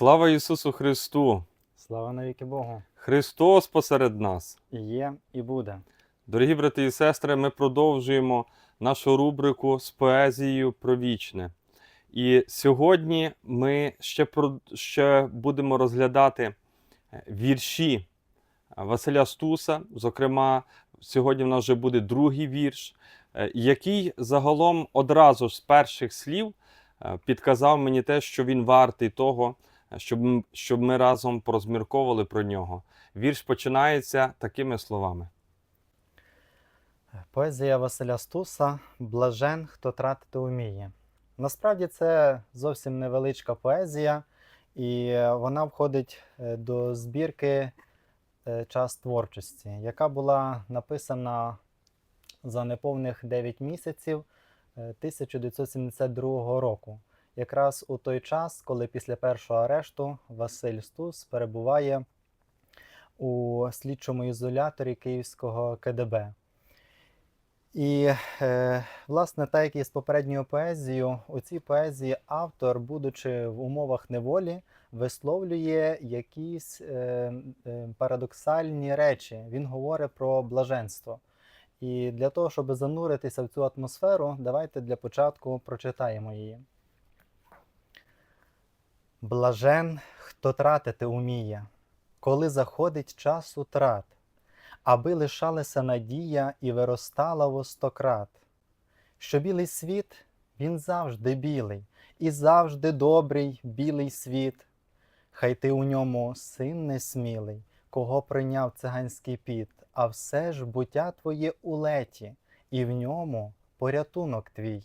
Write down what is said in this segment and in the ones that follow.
Слава Ісусу Христу! Слава навіки Богу! Христос посеред нас! Є, і буде. Дорогі брати і сестри, ми продовжуємо нашу рубрику з поезією про вічне. І сьогодні ми ще, про, ще будемо розглядати е, вірші Василя Стуса. Зокрема, сьогодні в нас вже буде другий вірш, е, який загалом одразу з перших слів е, підказав мені те, що він вартий того, е, щоб, щоб ми разом порозмірковували про нього. Вірш починається такими словами. Поезія Василя Стуса Блажен, хто тратити уміє. Насправді це зовсім невеличка поезія, і вона входить е, до збірки е, Час творчості, яка була написана за неповних 9 місяців е, 1972 року. Якраз у той час, коли після першого арешту Василь Стус перебуває у слідчому ізоляторі Київського КДБ. І, е, власне, так як і з попередньою поезією, у цій поезії автор, будучи в умовах неволі, висловлює якісь е, е, парадоксальні речі. Він говорить про блаженство. І для того, щоб зануритися в цю атмосферу, давайте для початку прочитаємо її. Блажен, хто тратити уміє, коли заходить час утрат аби лишалася надія і виростала во стократ. Що білий світ, він завжди білий, і завжди добрий білий світ. Хай ти у ньому син несмілий, кого прийняв циганський піт, а все ж буття твоє у леті, і в ньому порятунок твій.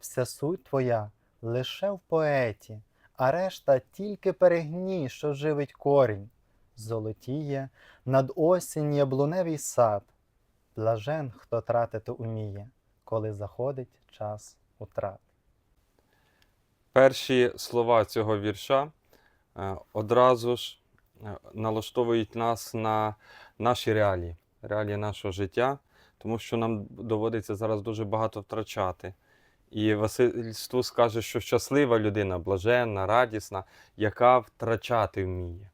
Вся суть твоя лише в поеті, а решта тільки перегній, що живить корінь. Золотіє над осінь яблуневий сад. Блажен, хто тратити уміє, коли заходить час утрат. Перші слова цього вірша е, одразу ж е, налаштовують нас на наші реалії, реалії нашого життя, тому що нам доводиться зараз дуже багато втрачати. І Василь Стус каже, що щаслива людина, блаженна, радісна, яка втрачати вміє.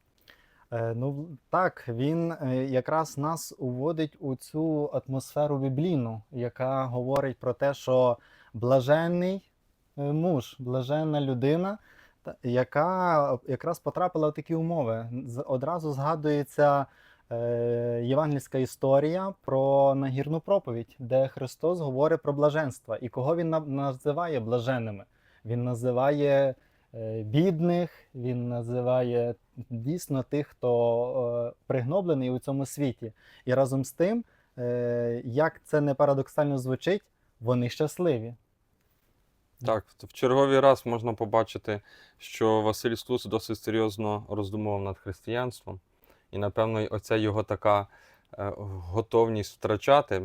Е, ну так, він е, якраз нас уводить у цю атмосферу біблійну, яка говорить про те, що блаженний е, муж, блаженна людина, яка якраз потрапила в такі умови. Одразу згадується євангельська історія про нагірну проповідь, де Христос говорить про блаженство. І кого він називає блаженними? Він називає е, бідних, він називає дійсно тих, хто е, пригноблений у цьому світі. І разом з тим, е, як це не парадоксально звучить, вони щасливі. Так, в черговий раз можна побачити, що Василь Стус досить серйозно роздумував над християнством. І, напевно, оця його така е, готовність втрачати,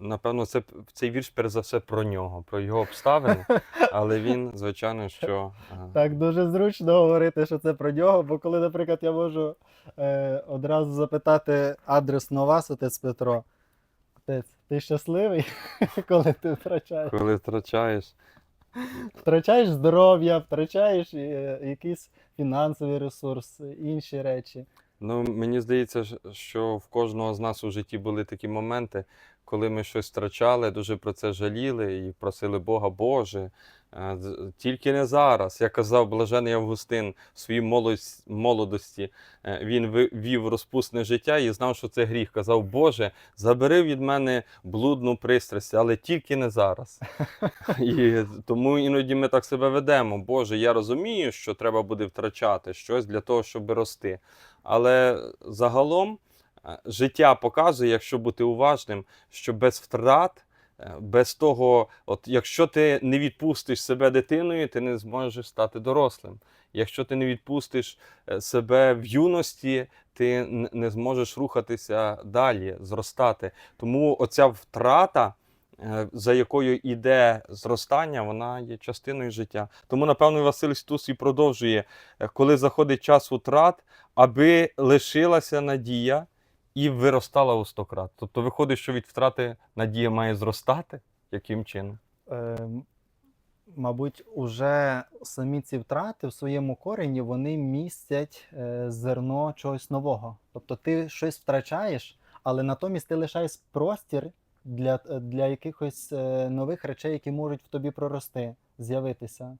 напевно, це цей вірш перш за все про нього, про його обставини. Але він, звичайно, що е, Так дуже зручно говорити, що це про нього, бо коли, наприклад, я можу е, одразу запитати адресно вас, отець Петро, отець, ти щасливий, коли ти втрачаєш? коли втрачаєш. Втрачаєш здоров'я, втрачаєш е, якийсь фінансовий ресурс, інші речі. Ну, мені здається, що в кожного з нас у житті були такі моменти, коли ми щось втрачали, дуже про це жаліли і просили Бога, Боже, е, тільки не зараз. Як казав блажений Августин в своїй молодості, е, він вів розпусне життя і знав, що це гріх. Казав, Боже, забери від мене блудну пристрасть, але тільки не зараз. І тому іноді ми так себе ведемо. Боже, я розумію, що треба буде втрачати щось для того, щоб рости. Але загалом е, життя показує, якщо бути уважним, що без втрат, е, без того, от якщо ти не відпустиш себе дитиною, ти не зможеш стати дорослим. Якщо ти не відпустиш е, себе в юності, ти не зможеш рухатися далі, зростати. Тому оця втрата, за якою йде зростання, вона є частиною життя. Тому, напевно, Василь Стус і продовжує, е, коли заходить час утрат, аби лишилася надія і виростала у стократ. Тобто виходить, що від втрати надія має зростати. Яким чином? Е, мабуть, уже самі ці втрати в своєму корені вони містять е, зерно чогось нового. Тобто ти щось втрачаєш, але натомість ти лишаєш простір для, для якихось е, нових речей, які можуть в тобі прорости, з'явитися.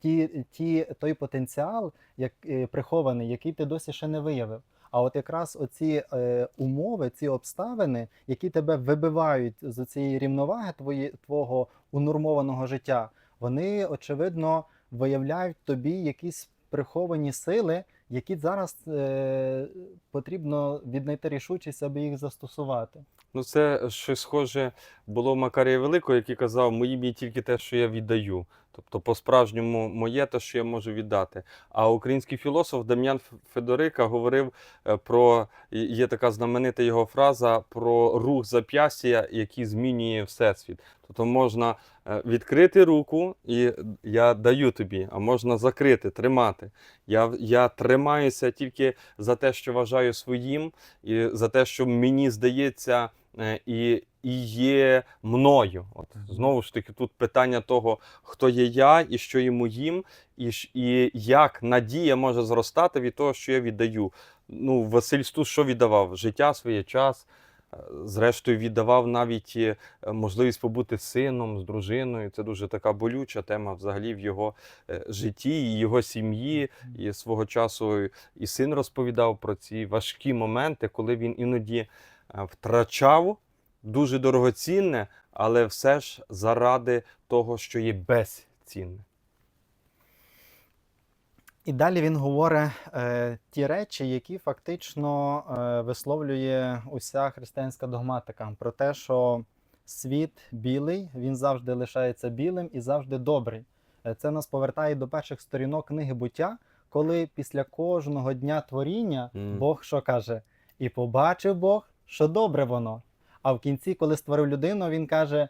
Ті, ті, той потенціал, як, е, прихований, який ти досі ще не виявив. А от якраз оці е, умови, ці обставини, які тебе вибивають з цієї рівноваги твої, твого унормованого життя, вони очевидно виявляють тобі якісь приховані сили, які зараз е, потрібно віднайти рішучість, аби їх застосувати. Ну, це щось схоже було в Макарія Великого, який казав, моїм є тільки те, що я віддаю. Тобто, по-справжньому моє те, що я можу віддати. А український філософ Дем'ян Федорика говорив е, про є така знаменита його фраза про рух зап'ястя, який змінює всесвіт. Тобто можна е, відкрити руку, і я даю тобі, а можна закрити, тримати. Я, я тримаюся тільки за те, що вважаю своїм, і за те, що мені здається, і, і є мною. От знову ж таки, тут питання того, хто є я і що є моїм, і, і як надія може зростати від того, що я віддаю. Ну, Василь Стус що віддавав? Життя своє час. е, Зрештою, віддавав навіть е, можливість побути з сином, з дружиною. Це дуже така болюча тема взагалі в його е, житті і його сім'ї. І свого часу і син розповідав про ці важкі моменти, коли він іноді е, втрачав дуже дорогоцінне, але все ж заради того, що є безцінне. І далі він говорить е, ті речі, які фактично е, висловлює уся християнська догматика про те, що світ білий, він завжди лишається білим і завжди добрий. Е, Це нас повертає до перших сторінок книги буття, коли після кожного дня творіння Мгм. Бог що каже? І побачив Бог, що добре воно. А в кінці, коли створив людину, він каже: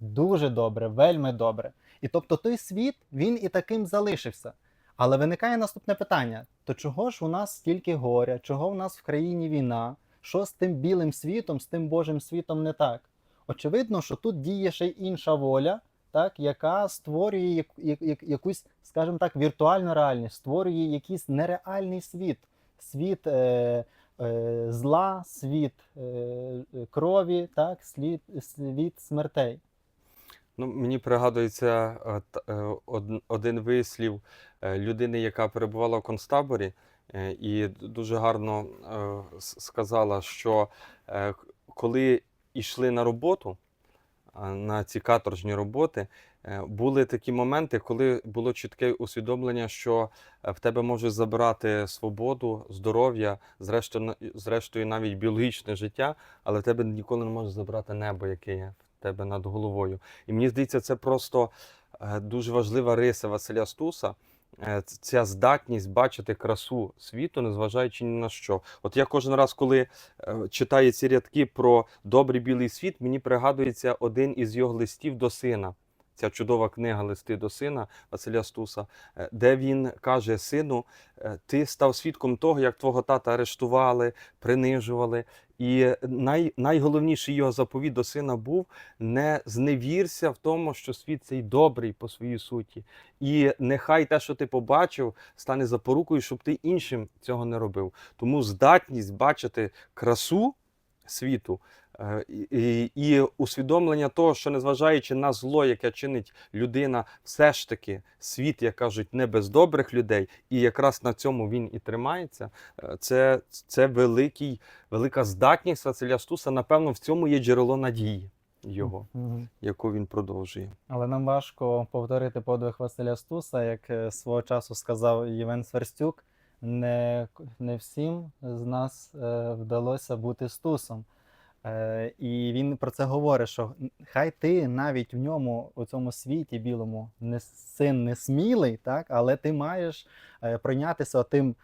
дуже добре, вельми добре. І тобто той світ він і таким залишився. Але виникає наступне питання: то чого ж у нас стільки горя? Чого в нас в країні війна? Що з тим білим світом, з тим Божим світом не так? Очевидно, що тут діє ще й інша воля, так, яка створює як, як, як- якусь, скажімо так, віртуальну реальність, створює якийсь нереальний світ, світ е, зла, світ е, е, крові, так, світ, світ смертей. Ну, мені пригадується е, е, один вислів е, людини, яка перебувала в концтаборі, е, і дуже гарно е, сказала, що е, коли йшли на роботу, на ці каторжні роботи, е, були такі моменти, коли було чітке усвідомлення, що е, в тебе можуть забрати свободу, здоров'я, зрештою, зрештою навіть біологічне життя, але в тебе ніколи не може забрати небо, яке є в тебе над головою. І мені здається, це просто е, дуже важлива риса Василя Стуса. е, Ця здатність бачити красу світу, незважаючи ні на що. От я кожен раз, коли е, читаю ці рядки про добрий білий світ, мені пригадується один із його листів до сина. Ця чудова книга Листи до сина Василя Стуса, е, де він каже: Сину, е, ти став свідком того, як твого тата арештували, принижували. І най, найголовніший його заповіт до сина був: не зневірся в тому, що світ цей добрий по своїй суті. І нехай те, що ти побачив, стане запорукою, щоб ти іншим цього не робив. Тому здатність бачити красу світу і, і, і усвідомлення того, що незважаючи на зло, яке чинить людина, все ж таки світ, як кажуть, не без добрих людей, і якраз на цьому він і тримається. е, Це, це великий, велика здатність Василя Стуса. Напевно, в цьому є джерело надії його, Мгм. яку він продовжує. Але нам важко повторити подвиг Василя Стуса, як е, свого часу сказав Євген Сверстюк. Не, не всім з нас е, вдалося бути стусом. Е, і він про це говорить: що хай ти навіть в ньому, у цьому світі білому, не син не смілий, так, але ти маєш е, пройнятися тим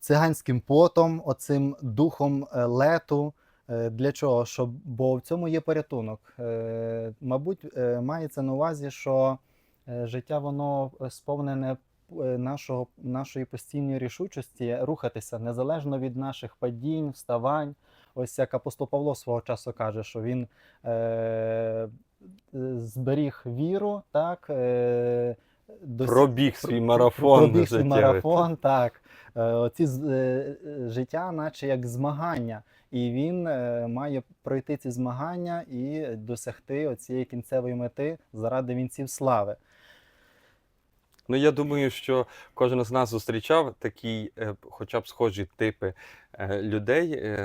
циганським потом, оцим духом е, лету. Для чого? Щоб, бо в цьому є порятунок. Мабуть, мається на увазі, що життя воно сповнене нашого, нашої постійної рішучості рухатися незалежно від наших падінь, вставань. Ось як апостол Павло свого часу каже, що він е, зберіг віру, так, е, досі- Пробіг свій марафон. Пробіг свій марафон, так. Е, Оці е, життя, наче як змагання. І він е, має пройти ці змагання і досягти оцієї кінцевої мети заради вінців слави. Ну, я думаю, що кожен з нас зустрічав такі, хоча б схожі типи людей,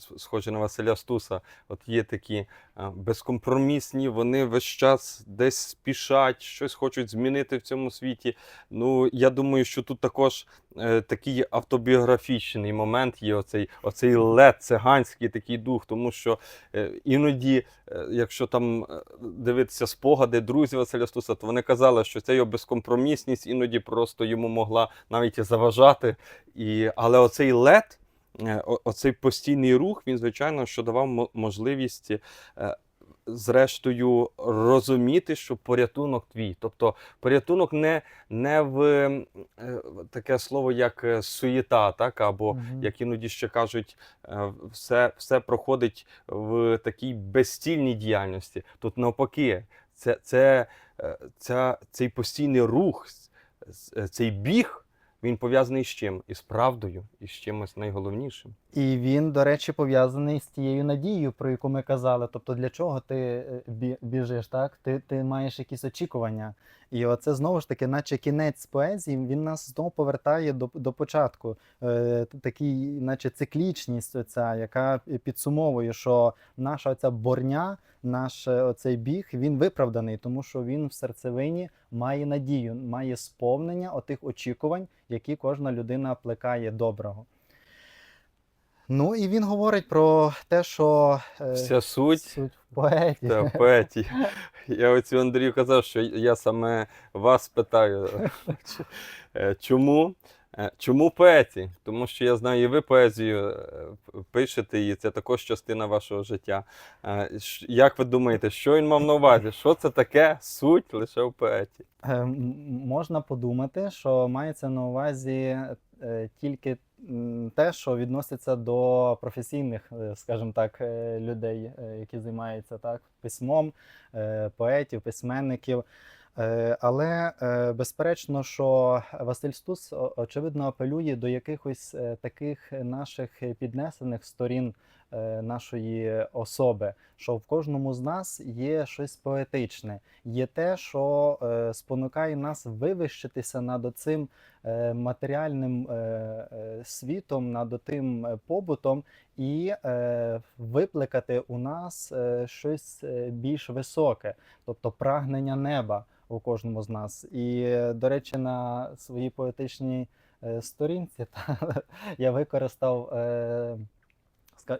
схожі на Василя Стуса. От є такі е, безкомпромісні, вони весь час десь спішать, щось хочуть змінити в цьому світі. Ну, я думаю, що тут також е, такий автобіографічний момент є оцей, оцей лед, циганський такий дух, тому що е, іноді, якщо там дивитися спогади друзів Василя Стуса, то вони казали, що ця його безкомпромісність іноді просто йому могла навіть заважати. І, але оцей лед, оцей постійний рух, він, звичайно, що давав можливість. е, Зрештою, розуміти, що порятунок твій. Тобто порятунок не, не в е, таке слово, як е, суєта, так, або Мгм. як іноді ще кажуть, е, все, все проходить в такій безстільній діяльності. Тут навпаки, це, це, е, ця, цей постійний рух, е, цей біг, він пов'язаний з чим? Із правдою, і з чимось найголовнішим. І він, до речі, пов'язаний з тією надією, про яку ми казали. Тобто, для чого ти е, біжиш, так? Ти, ти маєш якісь очікування. І оце знову ж таки, наче кінець поезії, він нас знову повертає до, до початку. Е, такий, наче циклічність, оця, яка підсумовує, що наша оця борня, наш е, оцей біг, він виправданий, тому що він в серцевині має надію, має сповнення отих очікувань, які кожна людина плекає доброго. Ну і він говорить про те, що е, Вся суть суть в поеті. та поеті. Я оцю Андрію казав, що я саме вас питаю, е, чому? Е, Чому поеті? Тому що я знаю, і ви поезію пишете, і це також частина вашого життя. Як ви думаєте, що він мав на увазі? Що це таке суть лише в поеті? Можна подумати, що мається на увазі тільки те, що відноситься до професійних, е, скажімо так, е, людей, е, які займаються так письмом, е, поетів, письменників. Е, Але е, безперечно, що Василь Стус очевидно апелює до якихось е, таких наших піднесених сторін е, нашої особи, що в кожному з нас є щось поетичне, є те, що е, спонукає нас вивищитися над оцим е, матеріальним е, е, світом, над отим е, побутом, і е, викликати у нас е, щось е, більш високе, тобто прагнення неба у кожному з нас. І, е, до речі, на своїй поетичній е, сторінці та, я використав е,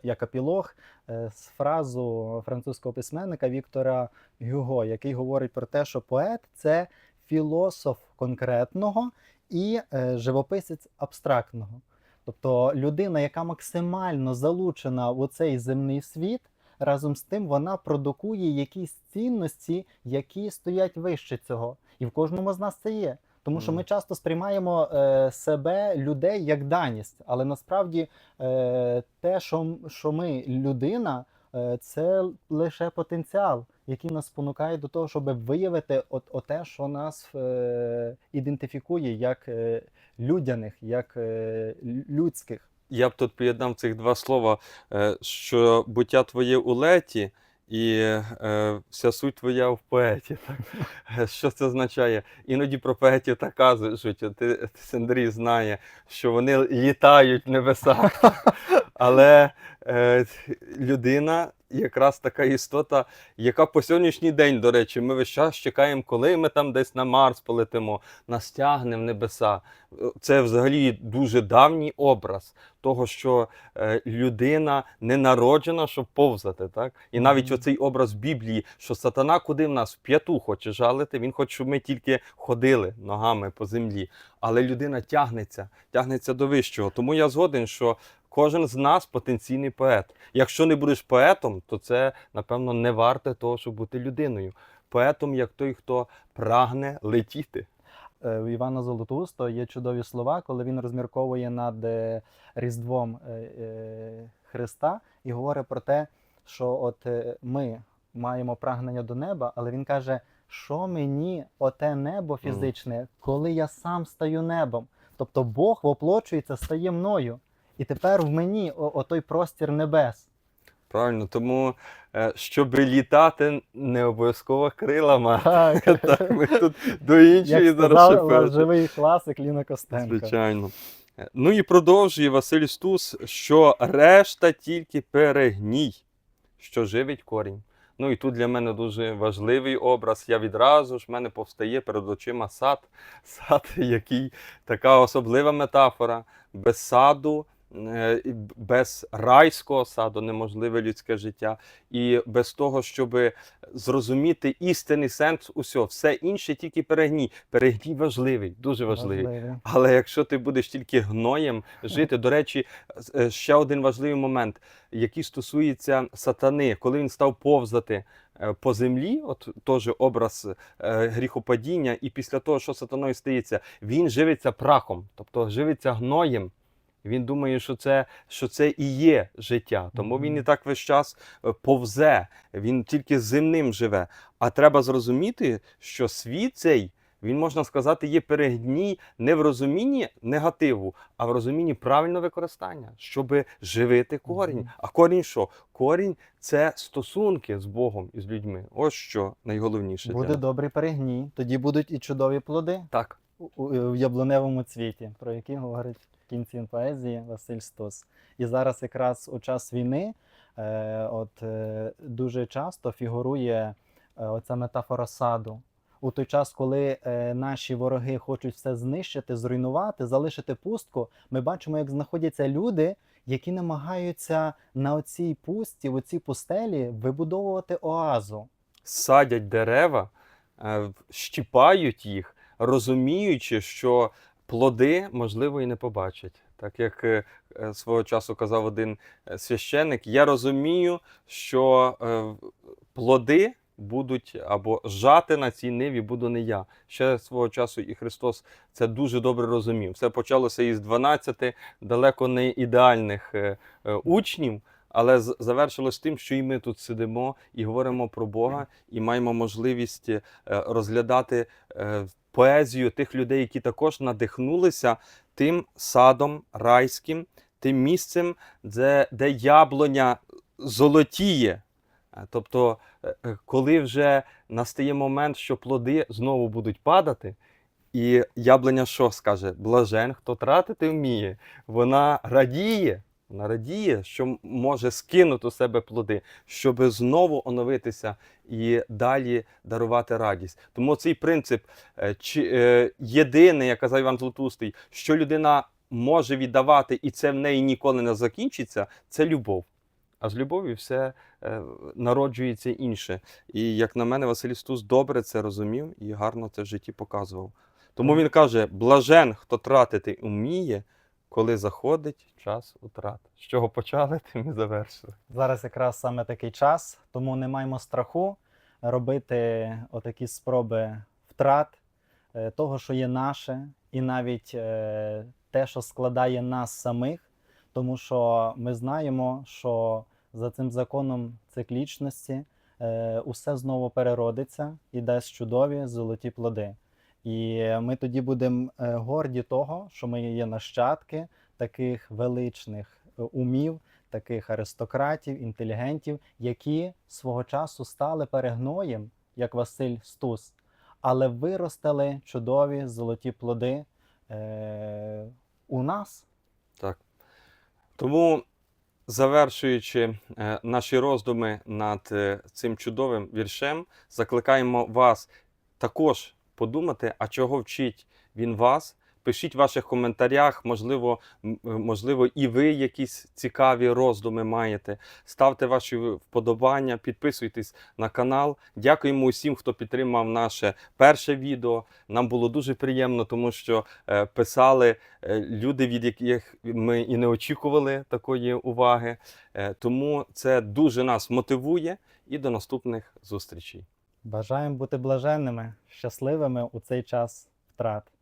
як епілог е, з фразу французького письменника Віктора Гюго, який говорить про те, що поет це філософ конкретного і е, живописець абстрактного. Тобто людина, яка максимально залучена в цей земний світ, разом з тим вона продукує якісь цінності, які стоять вище цього. І в кожному з нас це є. Тому що ми часто сприймаємо е, себе, людей як даність, але насправді е, те, що, що ми людина, е, це лише потенціал, який нас спонукає до того, щоб виявити от, оте, що нас е, ідентифікує як е, людяних, як е, людських. Я б тут поєднав цих два слова, е, що буття твоє у леті, і е, вся суть твоя в поеті. Так? Е, Що це означає? Іноді про поетів так кажуть, ти, ти, Андрій знає, що вони літають в небесах. Але е, людина якраз така істота, яка по сьогоднішній день, до речі, ми весь час чекаємо, коли ми там десь на Марс полетимо, нас тягне в небеса. Це взагалі дуже давній образ того, що е, людина не народжена, щоб повзати. Так? І навіть Мгм. оцей образ Біблії, що сатана куди в нас в п'яту хоче жалити, він хоче, щоб ми тільки ходили ногами по землі. Але людина тягнеться, тягнеться до вищого. Тому я згоден, що кожен з нас потенційний поет. Якщо не будеш поетом, то це, напевно, не варте того, щоб бути людиною. Поетом як той, хто прагне летіти. Е, У Івана Золотоустого є чудові слова, коли він розмірковує над е, Різдвом е, е, Христа і говорить про те, що от е, ми маємо прагнення до неба, але він каже, що мені оте небо фізичне, коли я сам стаю небом. Тобто Бог воплочується, стає мною. І тепер в мені о- отой простір небес. Правильно, тому е, щоб літати, не обов'язково крилами. Так, Так, ми тут до іншої як зараз сказав живий класик Ліна Костенко. Звичайно. Е, Ну і продовжує Василь Стус, що решта тільки перегній, що живить корінь. Ну і тут для мене дуже важливий образ. Я відразу ж в мене повстає перед очима сад. Сад, який така особлива метафора. Без саду, без райського саду неможливе людське життя. І без того, щоб зрозуміти істинний сенс усього. Все інше тільки перегній. Перегній важливий, дуже важливий. Важливий. Але якщо ти будеш тільки гноєм жити, до речі, е, ще один важливий момент, який стосується сатани, коли він став повзати е, по землі, от теж образ е, гріхопадіння, і після того, що сатаною стається, він живиться прахом, тобто живиться гноєм. Він думає, що це, що це і є життя. Тому він і так весь час е, повзе, він тільки земним живе. А треба зрозуміти, що світ цей, він можна сказати, є перегній не в розумінні негативу, а в розумінні правильного використання, щоб живити корінь. А корінь що? Корінь це стосунки з Богом і з людьми. Ось що найголовніше. Буде добрий перегній, тоді будуть і чудові плоди Так. у- у- в яблуневому цвіті, про які говорить кінці поезії Василь Стус. І зараз якраз у час війни е, от, е, дуже часто фігурує е, оця метафора саду. У той час, коли е, наші вороги хочуть все знищити, зруйнувати, залишити пустку, ми бачимо, як знаходяться люди, які намагаються на оцій пустці, в оцій пустелі вибудовувати оазу. садять дерева, е, щіпають їх, розуміючи, що плоди, можливо, і не побачать. Так як е, е, свого часу казав один е, священник, я розумію, що плоди будуть або жати на цій ниві буду не я. Ще свого часу і Христос це дуже добре розумів. Все почалося із 12 далеко не ідеальних учнів, але завершилось тим, що і ми тут сидимо і говоримо про Бога, і маємо можливість е, розглядати е, поезію тих людей, які також надихнулися тим садом райським, тим місцем, де, де яблуня золотіє. Е, Тобто, коли вже настає момент, що плоди знову будуть падати, і яблуня що скаже? Блажен, хто тратити вміє. Вона радіє, вона радіє, що може скинути у себе плоди, щоб знову оновитися і далі дарувати радість. Тому цей принцип е, чи, е, єдиний, як казав Іван Златустий, що людина може віддавати, і це в неї ніколи не закінчиться, це любов. А з любов'ю все е, народжується інше. І як на мене, Василь Стус добре це розумів і гарно це в житті показував. Тому він каже: блажен, хто тратити вміє, коли заходить час утрат. З чого почали, тим і завершили. Зараз якраз саме такий час, тому не маємо страху робити отакі спроби втрат е, того, що є наше, і навіть е, те, що складає нас самих, тому що ми знаємо, що за цим законом циклічності е, усе знову переродиться і дасть чудові золоті плоди. І ми тоді будемо е, горді того, що ми є нащадки таких величних е, умів, таких аристократів, інтелігентів, які свого часу стали перегноєм, як Василь Стус, але виростили чудові золоті плоди е, у нас. Так. Тому, завершуючи е, наші роздуми над е, цим чудовим віршем, закликаємо вас також подумати, а чого вчить він вас. Пишіть в ваших коментарях, можливо, е, можливо, і ви якісь цікаві роздуми маєте. Ставте ваші вподобання, підписуйтесь на канал. Дякуємо усім, хто підтримав наше перше відео. Нам було дуже приємно, тому що е, писали е, люди, від яких ми і не очікували такої уваги. Тому це дуже нас мотивує і до наступних зустрічей. Бажаємо бути блаженними, щасливими у цей час втрат.